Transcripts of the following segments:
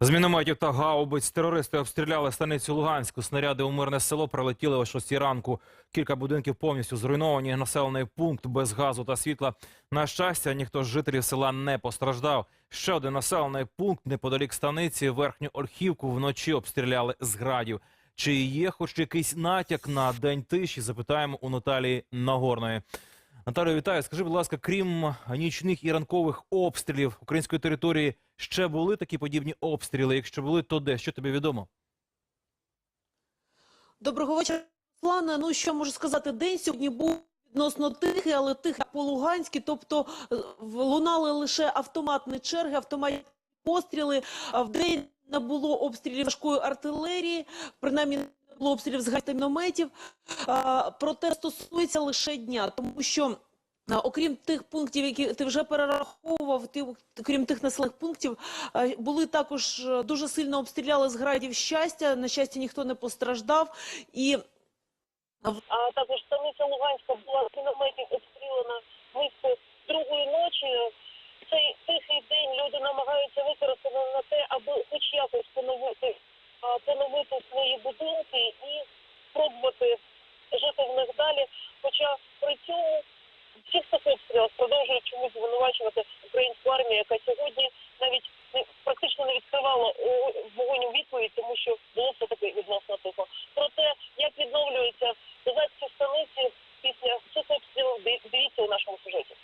З мінометів та гаубиць терористи обстріляли станицю Луганську. Снаряди у мирне село прилетіли о 6 ранку. Кілька будинків повністю зруйновані. Населений пункт без газу та світла. На щастя, ніхто з жителів села не постраждав. Ще один населений пункт неподалік станиці. Верхню Ольхівку вночі обстріляли з градів. Чи є хоч якийсь натяк на день тиші? Запитаємо у Наталії Нагорної. Наталію, вітаю. Скажи, будь ласка, крім нічних і ранкових обстрілів української території, ще були такі подібні обстріли? Якщо були, то де? Що тобі відомо? Доброго вечора, Руслана. Ну що можу сказати, день сьогодні був відносно тихий, але тихий по-луганськи, тобто лунали лише автоматні черги, автоматні постріли. В день не було обстрілів важкої артилерії, принаймні не було обстрілів з гайтамінометів. Проте стосується лише дня, тому що Окрім тих пунктів, які ти вже перераховував, ти, крім тих населених пунктів, були також е, дуже сильно обстріляли з градів щастя. На щастя, ніхто не постраждав. І а також станиця Луганська була з мінометів обстріляна близько другої ночі. Цей тихий день люди намагаються використати на те, аби хоч якось поновити, поновити свої будинки і спробувати жити в них далі. Хоча при цьому всіх цих обстрілах продовжують чомусь звинувачувати українську армію, яка сьогодні навіть практично не відкривала вогонь у відповідь, тому що було все таки відносно тихо. Про те, як відновлюються козацькі станиці після цих обстрілів, ди- дивіться у нашому сюжеті.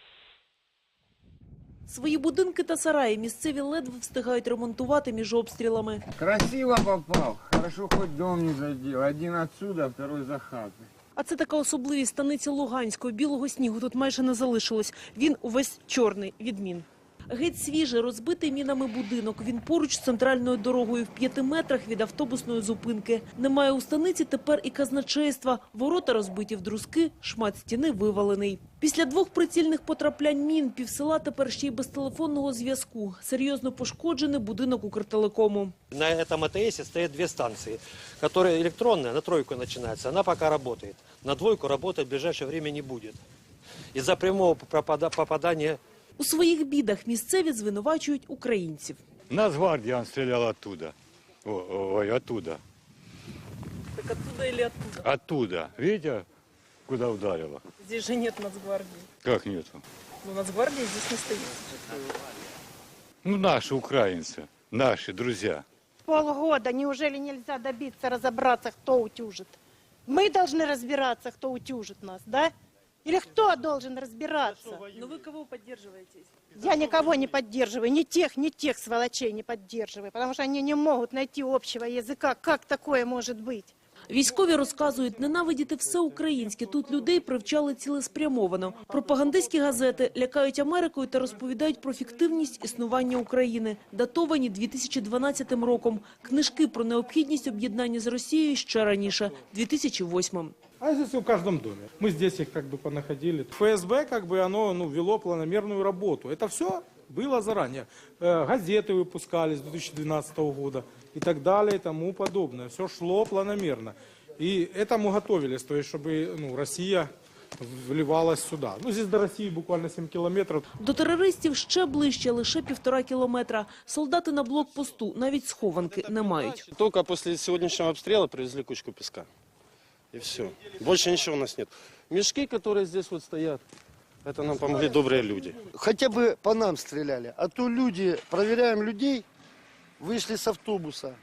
Свої будинки та сараї місцеві ледве встигають ремонтувати між обстрілами. Красиво попав, Хорошо хоч дом не задів. Один отсюда, второй за хати. А це така особливість станиці Луганської. Білого снігу тут майже не залишилось. Він увесь чорний від мін. Геть свіжий, розбитий мінами будинок. Він поруч з центральною дорогою в п'яти метрах від автобусної зупинки. Немає у станиці тепер і казначейства. Ворота розбиті в друзки, шмат стіни вивалений. Після двох прицільних потраплянь мін півсела тепер ще й без телефонного зв'язку. Серйозно пошкоджений будинок Укртелекому. На этом АТС стоят две станции, которые электронная, на тройку начинается, она пока работает. На двойку работать в ближайшее время не будет. Из-за прямого пропада- попадания У своїх бідах місцеві звинувачують українців. Нацгвардия стрелял оттуда. О- ой, оттуда. Так оттуда или оттуда? Оттуда. Видите, куда ударило? Здесь же нет Нацгвардии. Как нету? Ну, Нацгвардии здесь не стоит. Ну, наши украинцы, наши друзья. полгода неужели нельзя добиться, разобраться, кто утюжит? Мы должны разбираться, кто утюжит нас, да? Или кто должен разбираться? Но вы кого поддерживаете? Я никого не поддерживаю, ни тех, ни тех сволочей не поддерживаю, потому что они не могут найти общего языка. Как такое может быть? Військові розказують, ненавидіти все українське. Тут людей привчали цілеспрямовано. Пропагандистські газети лякають Америкою та розповідають про фіктивність існування України, датовані 2012 роком. Книжки про необхідність об'єднання з Росією ще раніше, 2008 А здесь в каждом доме. Мы здесь их как бы понаходили. ФСБ как бы оно ну, вело планомерную работу. Это все было заранее. Э, газеты выпускались с 2012 года и так далее и тому подобное. Все шло планомерно. И этому готовились, то есть чтобы ну, Россия вливалась сюда. Ну, здесь до России буквально 7 километров. До терористів ще ближче, лише півтора кілометра. Солдати на блокпосту навіть схованки не мають. Только после сегодняшнего обстрела привезли кучку песка. И все. Больше ничего у нас нет. Мешки, которые здесь вот стоят, это нам помогли добрые люди. хотя бы по нам стреляли. А то люди, проверяем людей, вышли с автобуса,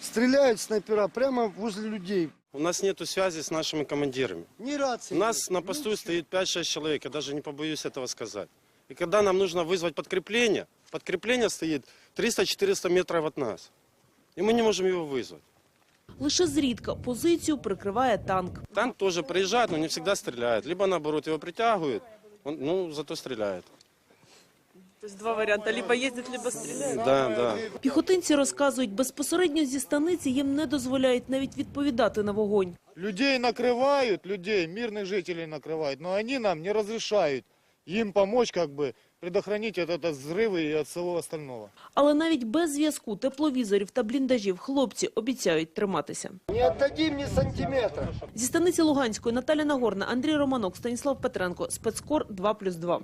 стреляют снайпера прямо возле людей. У нас нет связи с нашими командирами. Ни рации. У нас на посту стоит 5-6 человек, я даже не побоюсь этого сказать. И когда нам нужно вызвать подкрепление, подкрепление стоит 300-400 метров от нас. И мы не можем его вызвать. Лише зрідка позицію прикриває танк. Танк тоже приезжает, но не всегда стреляет. Либо наоборот его притягивают, он, ну, зато стреляет. Тобто два варіанти: либо їздять, либо стріляють. Да, да. Піхотинці розказують, безпосередньо зі станиці їм не дозволяють навіть відповідати на вогонь. Людей накрывают, людей, мирных жителей накрывают, но они нам не разрешают им помочь, как бы, предохранить от этого взрывы и от всего остального. Але навіть без зв'язку, тепловізорів та бліндажів хлопці обіцяють триматися. Не отдадим ни сантиметра. Зі станиці Луганської Наталя Нагорна, Андрій Романок, Станіслав Петренко, спецкор 2+,2.